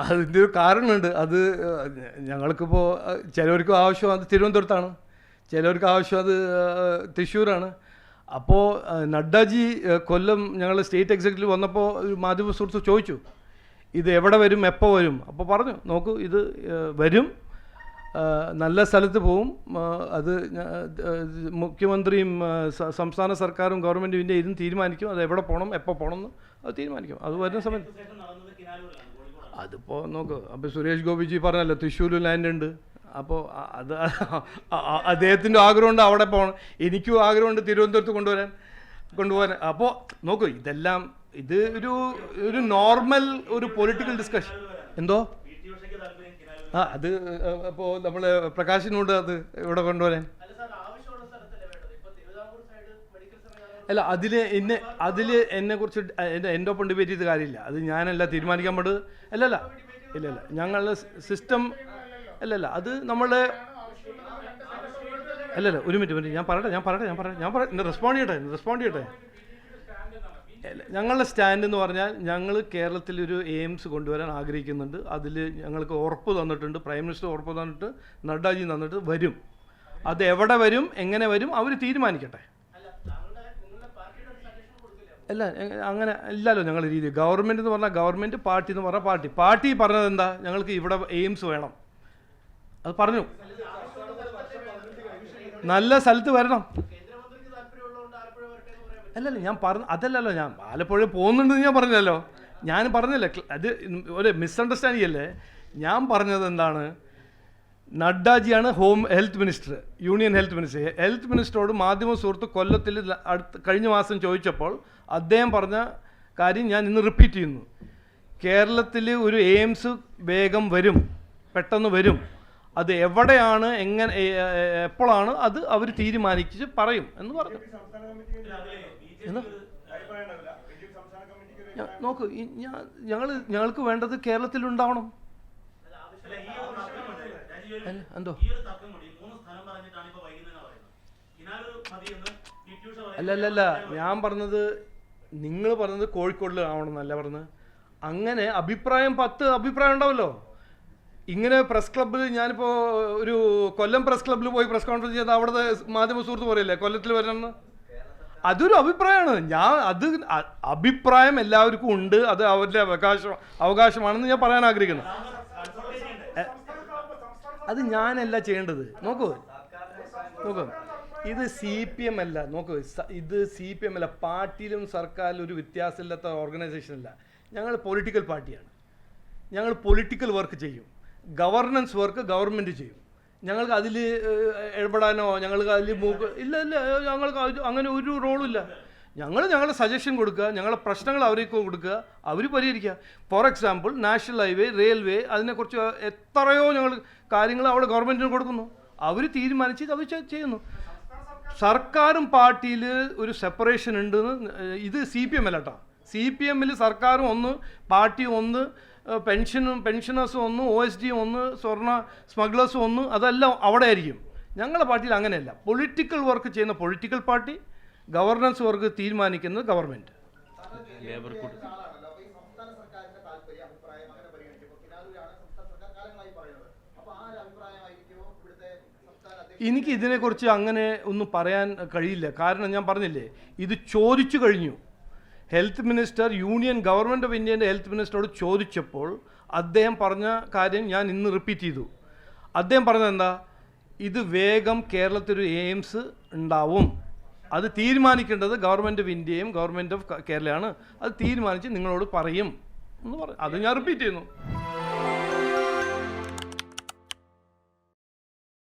അതിന്റെ ഒരു കാരണമുണ്ട്. അത് ഞങ്ങൾക്കിപ്പോൾ ചിലവർക്ക് ആവശ്യം അത് തിരുവനന്തപുരത്താണ്. ചിലവർക്ക് ആവശ്യം അത് തൃശ്ശൂരാണ്. അപ്പോൾ നഡ്ഡാജി കൊല്ലം ഞങ്ങൾ സ്റ്റേറ്റ് എക്സിക്യൂട്ടീവ് വന്നപ്പോൾ ഒരു മാധ്യമ സുഹൃത്ത് ചോദിച്ചു ഇത് എവിടെ വരും? എപ്പോൾ വരും? അപ്പോൾ പറഞ്ഞു നോക്കൂ ഇത് വരും. നല്ല സ്ഥലത്ത് പോവും. അത് മുഖ്യമന്ത്രിയും സംസ്ഥാന സർക്കാരും ഗവൺമെന്റും ഇതിന്റെ ഇരുന്ന് തീരുമാനിക്കും. അത് എവിടെ പോകണം എപ്പോൾ പോകണം എന്ന് അത് തീരുമാനിക്കും. അത് വരുന്ന സമയത്ത്. അതിപ്പോൾ നോക്ക് അപ്പോൾ സുരേഷ് ഗോപിജി പറഞ്ഞല്ലോ തൃശ്ശൂർ ലാൻഡ് ഉണ്ട്. അപ്പോൾ അത് അദ്ദേഹത്തിന്റെ ആഗ്രഹമുണ്ട് അവിടെ പോകണം എനിക്കും ആഗ്രഹമുണ്ട് തിരുവനന്തപുരത്ത് കൊണ്ടുവരാൻ കൊണ്ടുപോകാൻ. അപ്പോൾ നോക്കൂ ഇതെല്ലാം ഇത് ഒരു ഒരു നോർമൽ ഒരു പൊളിറ്റിക്കൽ ഡിസ്കഷൻ എന്തോ? ആ അത് അപ്പോൾ നമ്മൾ പ്രകാശിനോട് അത് ഇവിടെ കൊണ്ടുവരാൻ. അല്ല അതിൽ എന്നെ അതിൽ എന്നെ കുറിച്ച് എന്റെ ഒപ്പം ഡിബേറ്റ് ചെയ്ത കാര്യമില്ല. അത് ഞാനല്ല തീരുമാനിക്കാൻ പാട് അല്ലല്ല. ഇല്ല ഇല്ല ഞങ്ങളുടെ സിസ്റ്റം അല്ലല്ല. അത് നമ്മളെ അല്ലല്ല. ഒരു മിനിറ്റ് മിനിറ്റ് ഞാൻ പറയട്ടെ ഞാൻ പറയട്ടെ ഞാൻ പറയട്ടെ. ഞാൻ പറയട്ടെ റെസ്പോണ്ട് ചെയ്യട്ടെ റെസ്പോണ്ട് ചെയ്യട്ടെ. അല്ല, ഞങ്ങളുടെ സ്റ്റാൻഡ് എന്ന് പറഞ്ഞാൽ ഞങ്ങൾ കേരളത്തിൽ ഒരു എയിംസ് കൊണ്ടുവരാൻ ആഗ്രഹിക്കുന്നുണ്ട്. അതിൽ ഞങ്ങൾക്ക് ഉറപ്പ് തന്നിട്ടുണ്ട്. പ്രൈം മിനിസ്റ്റർ ഉറപ്പ് തന്നിട്ട് നഡ്ഡാജി തന്നിട്ട് വരും. അത് എവിടെ വരും എങ്ങനെ വരും അവർ തീരുമാനിക്കട്ടെ. അല്ല അങ്ങനെ ഇല്ലല്ലോ ഞങ്ങളുടെ രീതി. ഗവൺമെന്റ് എന്ന് പറഞ്ഞാൽ ഗവൺമെന്റ് പാർട്ടി എന്ന് പറഞ്ഞാൽ പാർട്ടി. പാർട്ടി പറഞ്ഞത് എന്താ? ഞങ്ങൾക്ക് ഇവിടെ എയിംസ് വേണം. അത് പറഞ്ഞു. നല്ല സ്ഥലത്ത് വരണം. അല്ലല്ല ഞാൻ പറഞ്ഞു അതല്ലല്ലോ ഞാൻ ആലപ്പുഴ പോകുന്നുണ്ടെന്ന് ഞാൻ പറഞ്ഞല്ലോ. ഞാൻ പറഞ്ഞല്ലേ അത് ഒരു മിസ്അണ്ടർസ്റ്റാൻഡിംഗ് അല്ലേ? ഞാൻ പറഞ്ഞത് എന്താണ്? നഡ്ഡാജിയാണ് home health minister union health minister. Health മിനിസ്റ്ററോട് മാധ്യമ സുഹൃത്ത് കൊല്ലത്തിൽ അടുത്ത് കഴിഞ്ഞ മാസം ചോദിച്ചപ്പോൾ അദ്ദേഹം പറഞ്ഞ കാര്യം ഞാൻ ഇന്ന് റിപ്പീറ്റ് ചെയ്യുന്നു. കേരളത്തിൽ ഒരു എയിംസ് വേഗം വരും പെട്ടെന്ന് വരും. അത് എവിടെയാണ് എങ്ങനെ എപ്പോഴാണ് അത് അവർ തീരുമാനിച്ച് പറയും എന്ന് പറഞ്ഞു. നോക്കൂ നോക്ക് ഞാൻ ഞങ്ങൾ ഞങ്ങൾക്ക് വേണ്ടത് കേരളത്തിൽ ഉണ്ടാവണം അല്ല അല്ലല്ലല്ല ഞാൻ പറഞ്ഞത് നിങ്ങൾ പറഞ്ഞത് കോഴിക്കോടിൽ ആവണമെന്നല്ല പറഞ്ഞത്. അങ്ങനെ അഭിപ്രായം പത്ത് അഭിപ്രായം ഉണ്ടാവല്ലോ. ഇങ്ങനെ പ്രസ് ക്ലബ്ബിൽ ഞാനിപ്പോൾ ഒരു കൊല്ലം പ്രസ് ക്ലബ്ബിൽ പോയി പ്രസ് കോൺഫറൻസ് ചെയ്ത് അവിടുത്തെ മാധ്യമ സുഹൃത്ത് പറയില്ലേ കൊല്ലത്തിൽ വരണമെന്ന്? അതൊരു അഭിപ്രായമാണ്. ഞാൻ അത് അഭിപ്രായം എല്ലാവർക്കും ഉണ്ട്. അത് അവരുടെ അവകാശം അവകാശമാണെന്ന് ഞാൻ പറയാൻ ആഗ്രഹിക്കുന്നു. അത് ഞാനല്ല ചെയ്യേണ്ടത്. നോക്കൂ. നോക്കൂ. ഇത് സി പി എം അല്ല. നോക്കൂ. ഇത് സി പി എം അല്ല. പാർട്ടിയിലും സർക്കാരിലും ഒരു വ്യത്യാസമില്ലാത്ത ഓർഗനൈസേഷൻ അല്ല. ഞങ്ങൾ പൊളിറ്റിക്കൽ പാർട്ടിയാണ്. ഞങ്ങൾ പൊളിറ്റിക്കൽ വർക്ക് ചെയ്യും. ഗവർണൻസ് വർക്ക് ഗവൺമെന്റ് ചെയ്യും. ഞങ്ങൾക്ക് അതിൽ ഇടപെടാനോ ഞങ്ങൾക്ക് അതിൽ മൂക്ക് ഇല്ല ഇല്ല ഞങ്ങൾക്ക് അങ്ങനെ ഒരു റോളും ഇല്ല. ഞങ്ങൾ ഞങ്ങളുടെ സജഷൻ കൊടുക്കുക ഞങ്ങളുടെ പ്രശ്നങ്ങൾ അവർക്ക് കൊടുക്കുക അവർ പരിഹരിക്കുക. For example national highway railway അതിനെക്കുറിച്ച് എത്രയോ ഞങ്ങൾ കാര്യങ്ങൾ അവിടെ ഗവൺമെന്റിന് കൊടുക്കുന്നു. അവർ തീരുമാനിച്ച് അവർ ചെയ്യുന്നു. സർക്കാരും പാർട്ടിയിൽ ഒരു സെപ്പറേഷൻ ഉണ്ടെന്ന് ഇത് സി പി എം അല്ല കേട്ടോ സി പി എമ്മിൽ സർക്കാരും ഒന്ന് പാർട്ടിയും ഒന്ന് പെൻഷനും പെൻഷനേഴ്സും ഒന്ന് ഒ എസ് ഡിയും ഒന്ന് സ്വർണ സ്മഗ്ലേഴ്സും ഒന്ന് അതെല്ലാം അവിടെ ആയിരിക്കും ഞങ്ങളുടെ പാർട്ടിയിൽ അങ്ങനെയല്ല. പൊളിറ്റിക്കൽ വർക്ക് ചെയ്യുന്ന പൊളിറ്റിക്കൽ പാർട്ടി ഗവർണൻസ് വർക്ക് തീരുമാനിക്കുന്നത് ഗവൺമെന്റ്. ലേബർ ഇവിടുത്തെ എനിക്ക് ഇതിനെക്കുറിച്ച് അങ്ങനെ ഒന്നും പറയാൻ കഴിയില്ല. കാരണം ഞാൻ പറഞ്ഞില്ലേ ഇത് ചോദിച്ചു കഴിഞ്ഞു. Health minister union government of ഇന്ത്യന്റെ health മിനിസ്റ്ററോട് ചോദിച്ചപ്പോൾ അദ്ദേഹം പറഞ്ഞ കാര്യം ഞാൻ ഇന്ന് റിപ്പീറ്റ് ചെയ്തു. അദ്ദേഹം പറഞ്ഞത് എന്താ ഇത് വേഗം കേരളത്തിൽ ഒരു എയിംസ് ഉണ്ടാവും. അത് തീരുമാനിക്കേണ്ടത് ഗവൺമെന്റ് ഓഫ് ഇന്ത്യയും ഗവൺമെന്റ് ഓഫ് കേരളയാണ് അത് തീരുമാനിച്ച് നിങ്ങളോട് പറയും എന്ന് പറയും അത് ഞാൻ റിപ്പീറ്റ് ചെയ്യുന്നു.